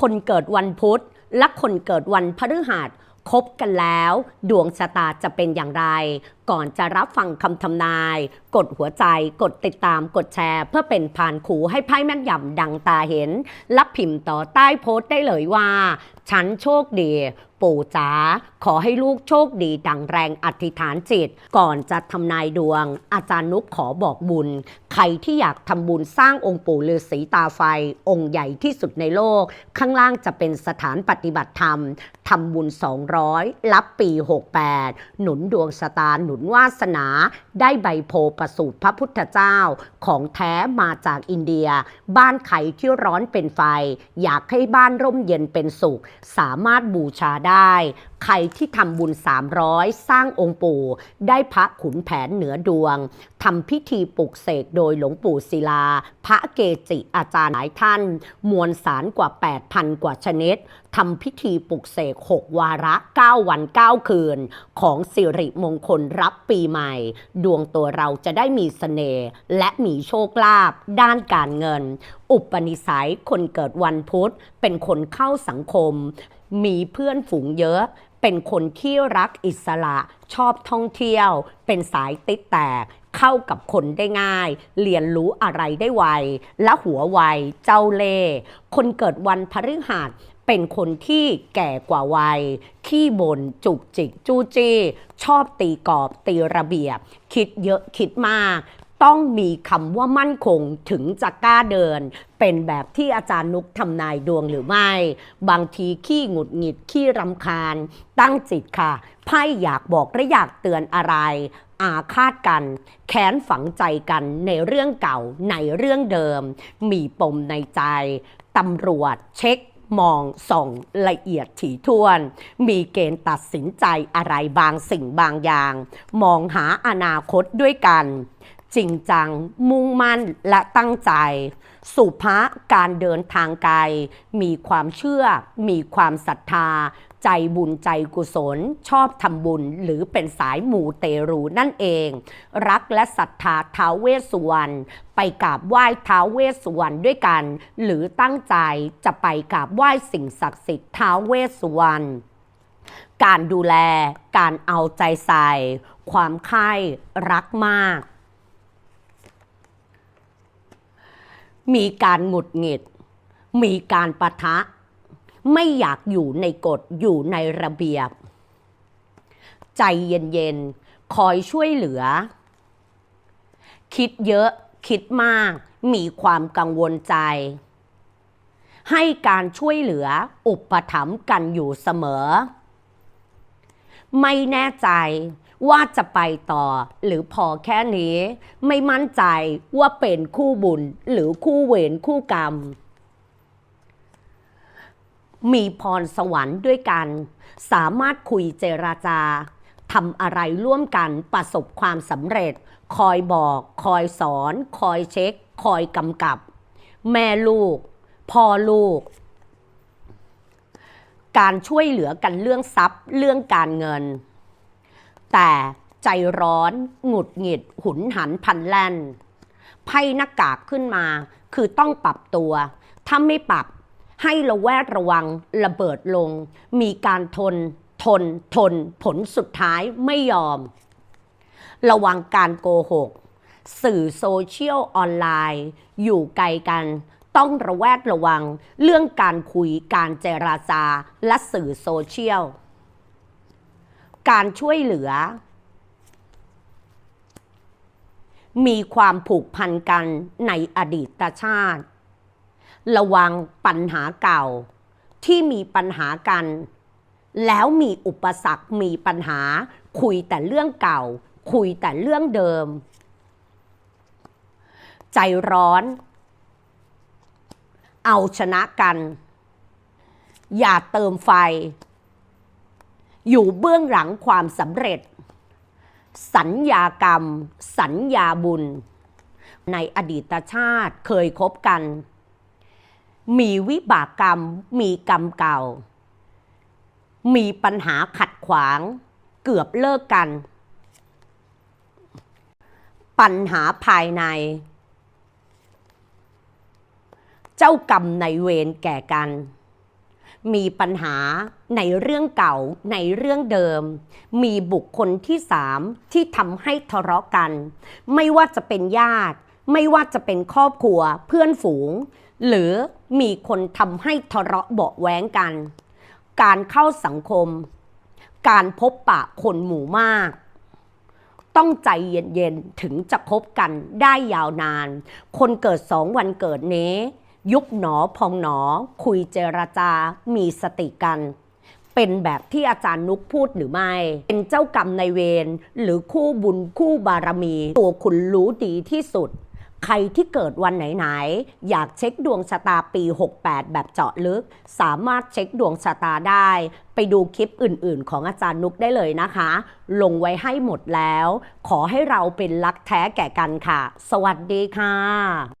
คนเกิดวันพุธและคนเกิดวันพฤหัสคบกันแล้ว ดวงชะตาจะเป็นอย่างไร ก่อนจะรับฟังคำทำนาย กดหัวใจ กดติดตาม กดแชร์ เพื่อเป็นผ่านขูให้ไพ่แม่นยำดังตาเห็น รับพิมพ์ต่อใต้โพสต์ได้เลยว่า ฉันโชคดีปู่จ๋าขอให้ลูกโชคดีดังแรงอธิษฐานจิต ก่อนจะทำนายดวง อาจารย์นุกขอบอกบุญ ใครที่อยากทำบุญสร้างองค์ปู่ฤาษีตาไฟ องค์ใหญ่ที่สุดในโลก ข้างล่างจะเป็นสถานปฏิบัติธรรมทำบุญ 200 รับปี 68 หนุนดวงชะตาหนุนวาสนา ได้ใบโพประสูตรพระพุทธเจ้า ของแท้มาจากอินเดีย บ้านไขที่ร้อนเป็นไฟ อยากให้บ้านร่มเย็นเป็นสุข สามารถบูชาได้ ใครที่ทำบุญ 300 สร้างองค์ปู่ ได้พระขุนแผนเหนือดวงทำพิธีปลุกเสกโดยหลวงปู่ศิลา พระเกจิอาจารย์หลายท่าน มวลสารกว่า 8,000 กว่าชนิดทำพิธีปลุกเสก 6 วาระ 9 วัน 9 คืน ของสิริมงคลรับปีใหม่ ดวงตัวเราจะได้มีเสน่ห์และมีโชคลาภด้านการเงิน อุปนิสัยคนเกิดวันพุธ เป็นคนเข้าสังคม มีเพื่อนฝูงเยอะ เป็นคนที่รักอิสระชอบท่องเที่ยว เป็นสายติดแตก เข้ากับคนได้ง่าย เรียนรู้อะไรได้ไว และหัวไว เจ้าเล่คนเกิดวันพฤหัสเป็นคนที่แก่กว่าวัย ขี้บน่นจุกจิกจู้จี้ ชอบตีกรอบตีระเบียบ คิดเยอะคิดมาก ต้องมีคำว่ามั่นคงถึงจะกล้าเดิน เป็นแบบที่อาจารย์นุกทำนายดวงหรือไม่ บางทีขี้หงุดหงิดขี้รำคาญ ตั้งจิตค่ะไพ่อยากบอกและอยากเตือนอะไร อาฆาตกันแค้นฝังใจกันในเรื่องเก่าในเรื่องเดิม มีปมในใจตำรวจเช็คมองส่องละเอียดถี่ถ้วน มีเกณฑ์ตัดสินใจอะไรบางสิ่งบางอย่าง มองหาอนาคตด้วยกัน จริงจัง มุ่งมั่นและตั้งใจ สุภะการเดินทางไกล มีความเชื่อ มีความศรัทธา ใจบุญใจกุศล ชอบทำบุญหรือเป็นสายหมูเตรูนั่นเอง รักและศรัทธาท้าวเวสสุวรรณไปกราบไหว้ท้าวเวสสุวรรณด้วยกัน หรือตั้งใจจะไปกราบไหว้สิ่งศักดิ์สิทธิ์ท้าวเวสสุวรรณการดูแล การเอาใจใส่ ความใคร่รักมาก มีการหงุดหงิด มีการปะทะ ไม่อยากอยู่ในกฎอยู่ในระเบียบ ใจเย็นๆ คอยช่วยเหลือ คิดเยอะคิดมาก มีความกังวลใจ ให้การช่วยเหลืออุปถัมภ์กันอยู่เสมอ ไม่แน่ใจ ว่าจะไปต่อ หรือพอแค่นี้ ไม่มั่นใจว่าเป็นคู่บุญ หรือคู่เวรคู่กรรม มีพรสวรรค์ด้วยกัน สามารถคุยเจราจาทำอะไรร่วมกันประสบความสำเร็จ คอยบอก คอยสอน คอยเช็ค คอยกำกับ แม่ลูก พ่อลูก การช่วยเหลือกันเรื่องทรัพย์ เรื่องการเงิน แต่ใจร้อน หงุดหงิด หุนหันพันแล่นไพ่หน้ากากขึ้นมา คือต้องปรับตัว ถ้าไม่ปรับ ให้ระแวดระวังระเบิดลง มีการทน ทน ทน ผลสุดท้ายไม่ยอม ระวังการโกหก สื่อโซเชียลออนไลน์ อยู่ไกลกัน ต้องระแวดระวัง เรื่องการคุยการเจราจาและสื่อโซเชียล การช่วยเหลือ มีความผูกพันกันในอดีตชาติ ระวังปัญหาเก่าที่มีปัญหากัน แล้วมีอุปสรรคมีปัญหา คุยแต่เรื่องเก่า คุยแต่เรื่องเดิม ใจร้อน เอาชนะกัน อย่าเติมไฟ อยู่เบื้องหลังความสำเร็จ สัญญากรรม สัญญาบุญ ในอดีตชาติเคยคบกัน มีวิบากกรรม มีกรรมเก่า มีปัญหาขัดขวาง เกือบเลิกกัน ปัญหาภายใน เจ้ากรรมในเวรแก่กัน มีปัญหาในเรื่องเก่าในเรื่องเดิม มีบุคคลที่สามที่ทำให้ทะเลาะกัน ไม่ว่าจะเป็นญาติ ไม่ว่าจะเป็นครอบครัวเพื่อนฝูง หรือมีคนทำให้ทะเลาะเบาะแว้งกัน การเข้าสังคม การพบปะคนหมู่มากต้องใจเย็นๆ ถึงจะคบกันได้ยาวนาน คนเกิดสองวันเกิดนี้ ยุบหนอพองหนอ คุยเจรจา มีสติกัน เป็นแบบที่อาจารย์นุกพูดหรือไม่ เป็นเจ้ากรรมในเวรหรือคู่บุญคู่บารมี ตัวคุณรู้ดีที่สุด ใครที่เกิดวันไหนๆอยากเช็คดวงชะตาปี 68 แบบเจาะลึก สามารถเช็คดวงชะตาได้ ไปดูคลิปอื่นๆ ของอาจารย์นุกได้เลยนะคะ ลงไว้ให้หมดแล้ว ขอให้เราเป็นรักแท้แก่กันค่ะ สวัสดีค่ะ